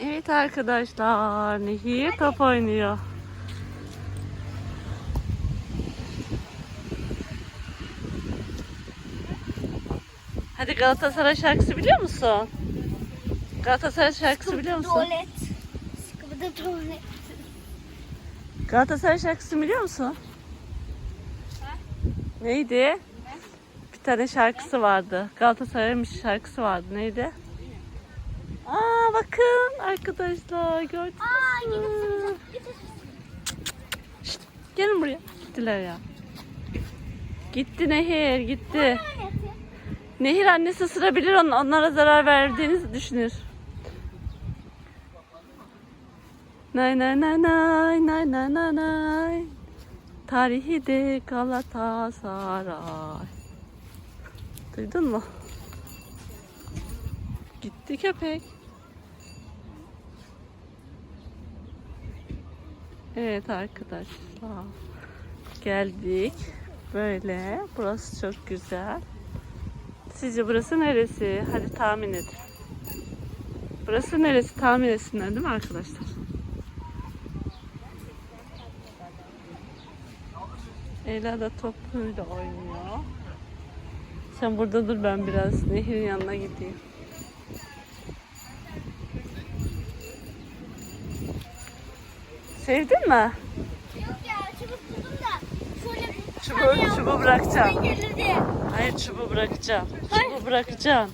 Evet arkadaşlar, Nehir top oynuyor. Hadi Galatasaray şarkısı biliyor musun? Galatasaray şarkısı biliyor musun? Tuvalet. Sıkıbıda tuvalet. Galatasaray şarkısı biliyor musun? Neydi? Bir tane şarkısı vardı. Galatasaray'ın bir şarkısı vardı. Neydi? Aa bakın arkadaşlar gördünüz Aa mü? Şşt, gelin buraya. Gittiler ya. Gitti Nehir gitti. Nehir annesi ısırabilir on, onlara zarar verdiğinizi düşünür. Nay nay nay nay nay nay nay nay. Tarihi de Galatasaray. Duydun mu? Gitti köpek. Evet arkadaşlar. Geldik. Böyle. Burası çok güzel. Sizce burası neresi? Hadi tahmin edin. Burası neresi? Tahmin etsinler değil mi arkadaşlar? Ela da topuyla oynuyor. Sen burada dur ben biraz Nehir'in yanına gideyim. Sevdin mi? Yok ya çubuk buldum da. Şöyle Çubuğu, çubuğu bırakacağım. gelirdi. Hayır çubuğu bırakacağım. Çubuğu bırakacağım.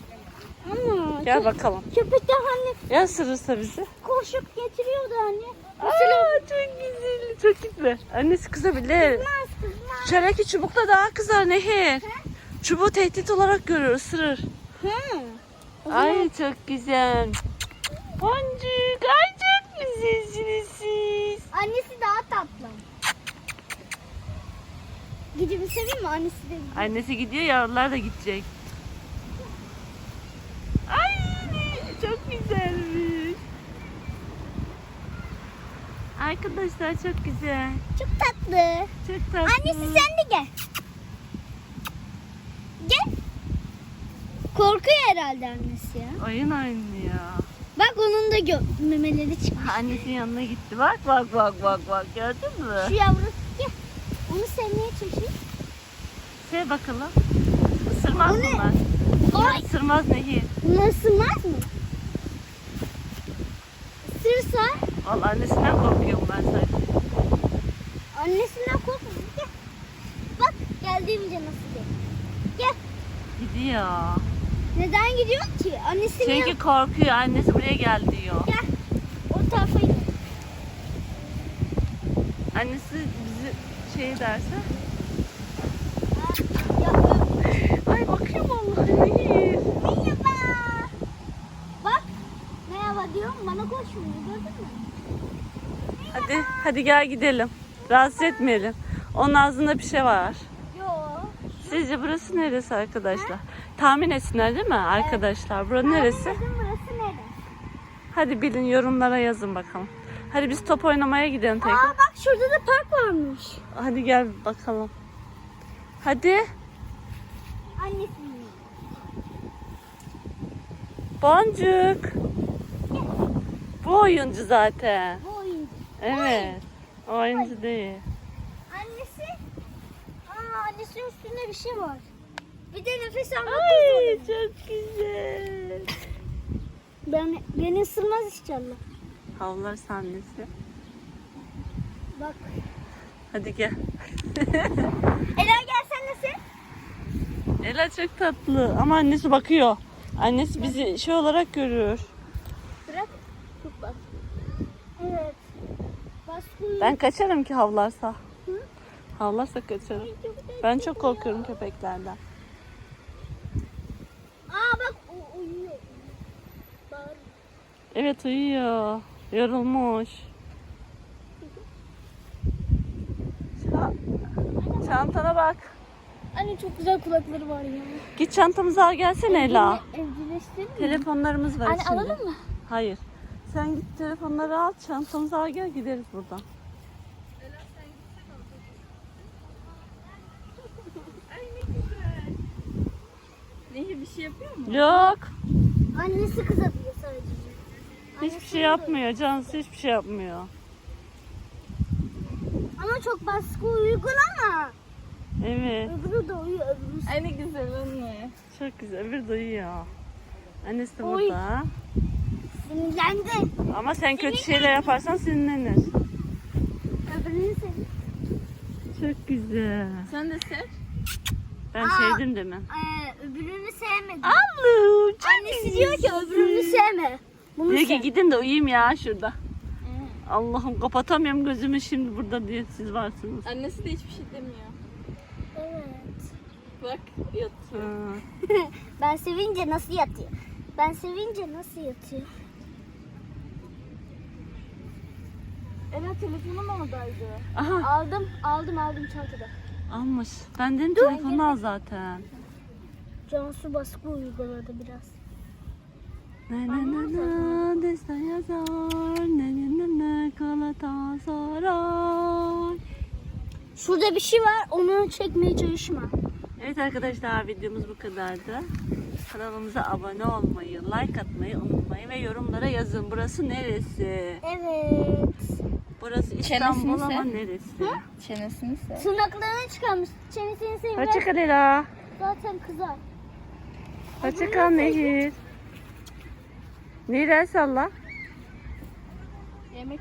Ama Gel bakalım. köpek de hani Ya ısırırsa bizi? koşup getiriyordu anne. Aa, çok güzel. Çok güzel. Annesi kızabilir. Kızmaz kızmaz. Şöyle çubukla daha kızar Nehir. Çubuğu tehdit olarak görür, ısırır. Hı. Ay çok güzel ay çok güzelsiniz siz. Annesi daha tatlı. Gidip seveyim mi? Annesi de Annesi gidiyor, yavrular da gidecek. Ay çok güzelmiş. Arkadaşlar çok güzel. Çok tatlı. Çok tatlı. Annesi sen de gel. Gel. Korkuyor herhalde annesi ya. Oyun oynuyor. Bak onun da gö- memeleri çıkmış. Annesinin yanına gitti. Bak bak bak bak bak. Gördün mü? Şu yavru gel. Onu sevmeye çalışıyor. Sev bakalım. Isırmaz ne? bunlar. Ay. Isırmaz Nehir. Bunu ısırmaz mı? Isırsa Vallahi annesinden korkuyorum ben sadece. annesinden korkma. Gel. Bak geldiğimce nasıl gel. Gel. Gidiyor. Neden gidiyor ki? Annesinin Çünkü korkuyor. Annesi buraya gel diyor. Gel. O tarafa gel. Annesi bizi şey derse. Ya, ö- Ay bakıyor vallahi Nehir. Merhaba. Bak. Merhaba diyorum bana koşmuyor gördün mü? Hadi hadi gel gidelim. Rahatsız etmeyelim. Onun ağzında bir şey var. Yo. Sizce burası neresi arkadaşlar? Tahmin etsinler değil mi arkadaşlar? Burası neresi? Dedim burası nere? Hadi bilin yorumlara yazın bakalım. Hadi biz top oynamaya gidelim tekrar. Aa bak şurada da park varmış. Hadi gel bakalım. Hadi. Annesinin. Boncuk. Bu oyuncu zaten. Bu oyuncu. Evet. O oyuncu değil. Annesi. Aa annesinin üstünde bir şey var. Bir de nefes almak Ay çok güzel. Ben, beni ısırmaz inşallah. Havlar sahnesi. Bak. Hadi gel. Ela gel sen sen. Ela çok tatlı ama annesi bakıyor. Annesi bizi şey olarak görüyor. Bırak. Tut bak. Evet. Baskı. Ben kaçarım ki havlarsa. Hı? Havlarsa kaçarım. Ben çok korkuyorum köpeklerden. Aa bak uyuyor. Evet uyuyor. Yorulmuş. Ça- Çantana bak. Anne çok güzel kulakları var ya. Git çantamızı al gelsene Ela. Evcilleştirdin mi? Telefonlarımız var Anne içinde. alalım mı? Hayır. Sen git telefonları al, çantamızı al gel gideriz buradan. Nehir bir şey yapıyor mu? Yok. Annesi kızabiliyor sadece. Hiçbir şey yapmıyor. Cansu hiçbir şey yapmıyor. Ama çok baskı uygulama. Evet. Öbürü de uyuyor. Öbürü Ay ne güzel anne. Çok güzel. Öbür de uyuyor. Annesi de Oy. burada. sinirlendi. Ama sen kötü şeyler yaparsan sinirlenir. Öbürünü sev. Çok güzel. Sen de sev. Ben Aa. sevdim demin. Ee, öbürünü sevmedi. Allah'ım. Annesi diyor ki öbürünü sevme. Bunu Diyor ki sev. gidin de uyuyayım ya şurada. Allah'ım kapatamıyorum gözümü şimdi burada diye siz varsınız. Annesi de hiçbir şey demiyor. Evet. Bak yatıyor. Ben sevince nasıl yatıyor? Ben sevince nasıl yatıyor? Ela telefonum oradaydı. Aha Aldım, aldım, aldım çantada. almış. Ben dedim telefonu al zaten. Cansu baskı uyguladı biraz. Ne ne ne ne destan yazar ne ne ne ne Galatasaray. Şurada bir şey var, onu çekmeye çalışma. Evet arkadaşlar videomuz bu kadardı. Kanalımıza abone olmayı, like atmayı unutmayın ve yorumlara yazın. Burası neresi? Evet. Burası İstanbul Çenesini ama sev. neresi? Çenesini sev. Tırnaklarını çıkarmış. Çenesini sevmez. Hoşçakal Ela. Zaten kızar. Hoşçakal Nehir. Nehir el salla. Yemek